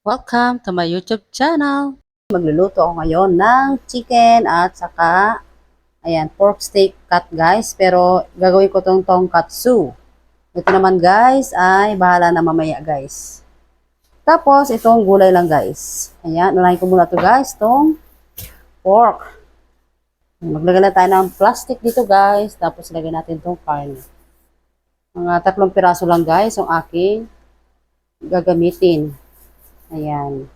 Welcome to my YouTube channel. Magluluto ako ngayon ng chicken at saka ayan, pork steak cut guys. Pero gagawin ko tong tonkatsu. Ito naman guys ay bahala na mamaya guys. Tapos itong gulay lang guys. Ayan, unahin ko muna to guys, tong pork. Maglagay na tayo ng plastic dito guys. Tapos lagyan natin tong carne. Mga tatlong piraso lang guys yung aking gagamitin. Ayan.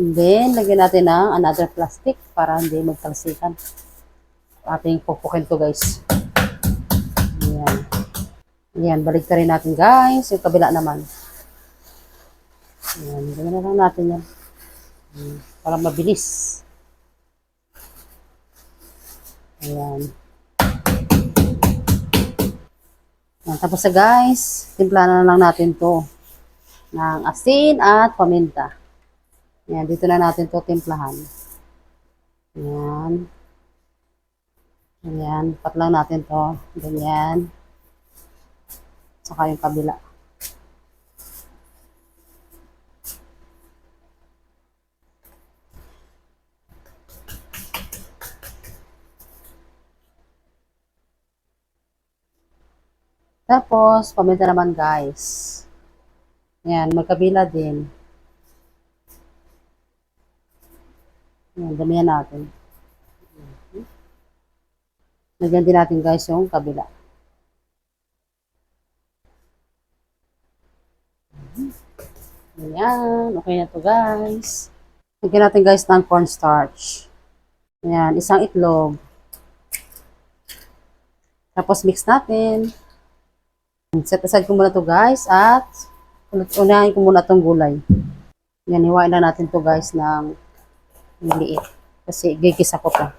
And then, lagyan natin ng another plastic para hindi magtalsikan. Ating pupukin to guys. Ayan. Ayan, balik rin natin guys. Yung kabila naman. Ayan, lagyan na lang natin yan. Ayan, para mabilis. Ayan. Ayan. Tapos na guys, timplahan na lang natin to ng asin at paminta. Ayan, dito na natin to timplahan. Ayan. Ayan, pat lang natin to. Ganyan. Saka yung kabila. Tapos, paminta naman guys. Ayan, magkabila din. Ayan, damihan natin. Lagyan din natin guys yung kabila. Ayan, okay na to guys. Lagyan natin guys ng cornstarch. Ayan, isang itlog. Tapos mix natin. Set aside ko muna to guys at unahin ko muna tong gulay. Yan, hiwain na natin to guys ng maliit. Kasi gigisa ko pa.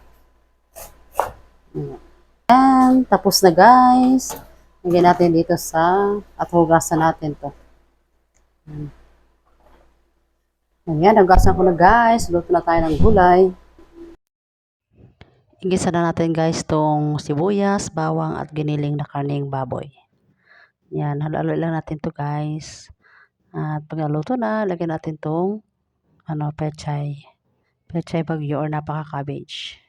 Yan, tapos na guys. Lagyan natin dito sa at hugasan natin to. Yan. Ayan, hugasan ko na guys. Luto na tayo ng gulay. Igisa na natin guys tong sibuyas, bawang at giniling na karning baboy. Yan, halo-halo lang natin to guys. At pag naluto na, lagyan natin tong ano, pechay. Pechay bagyo or napaka cabbage.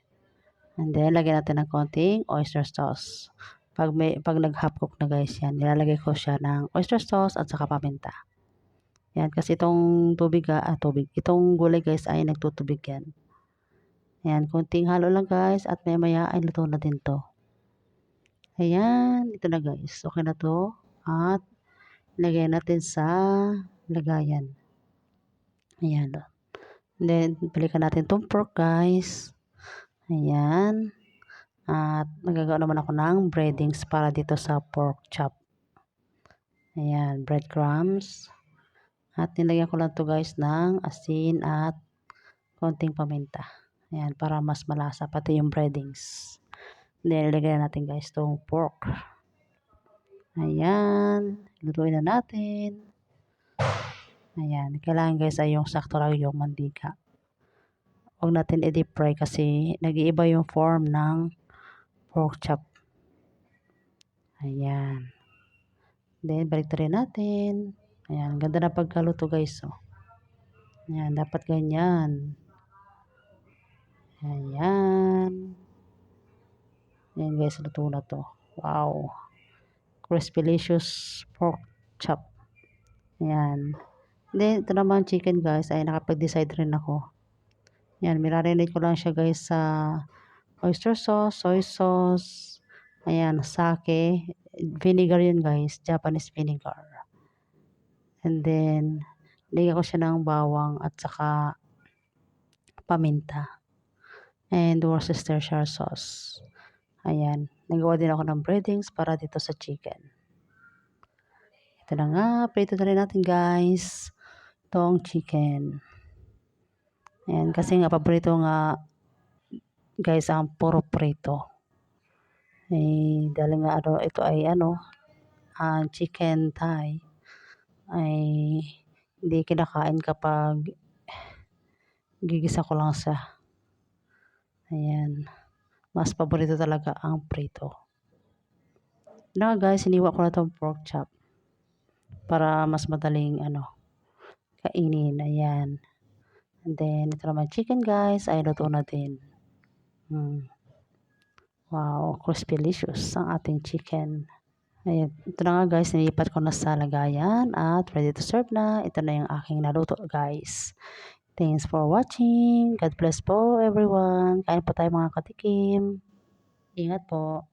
And then, lagyan natin ng konting oyster sauce. Pag, may, pag nag-half cook na guys yan, nilalagay ko siya ng oyster sauce at saka paminta. Yan, kasi itong tubig, ah, tubig, itong gulay guys ay nagtutubig yan. Yan, konting halo lang guys at maya maya ay luto na din to. Ayan, ito na guys. Okay na to. At lagay natin sa lagayan. Ayan. Then, balikan natin tong pork guys. Ayan. At magagawa naman ako ng breadings para dito sa pork chop. Ayan, breadcrumbs. At nilagyan ko lang to guys ng asin at konting paminta. Ayan, para mas malasa pati yung breadings. Then, ilagay natin guys tong pork. Ayan, lutuin na natin. Ayan, kailangan guys ay yung sakto lang yung mantika. Huwag natin i-deep fry kasi nag-iiba yung form ng pork chop. Ayan. Then, balik natin. Ayan, ganda na pagkaluto guys. Oh. Ayan, dapat ganyan. Ayan. Ayan guys, luto na to. Wow. Crispylicious pork chop. Ayan. Then, ito naman chicken guys, ay nakapag-decide rin ako. Ayan, mirarinate ko lang siya guys sa oyster sauce, soy sauce, ayan, sake, vinegar yun guys, Japanese vinegar. And then, lagyan ko siya ng bawang at saka paminta. And Worcestershire sauce. Ayan, nagawa din ako ng breadings para dito sa chicken. Ito na nga, prito na rin natin guys. Itong chicken. Ayan, kasi nga paborito nga guys ang puro prito. Eh, dahil nga ano, ito ay ano, ang chicken thigh ay hindi kinakain kapag gigisa ko lang siya. Ayan. Mas paborito talaga ang prito. Na guys, iniwa ko na itong pork chop. para mas madaling ano, kainin. Ayan. And then, ito naman chicken guys, ay luto na din. Hmm. Wow, crispy delicious ang ating chicken. Ayan, ito na nga guys, nilipat ko na sa lagayan at ready to serve na. Ito na yung aking naluto guys. Thanks for watching. God bless po everyone. Kain po tayo mga katikim. Ingat po.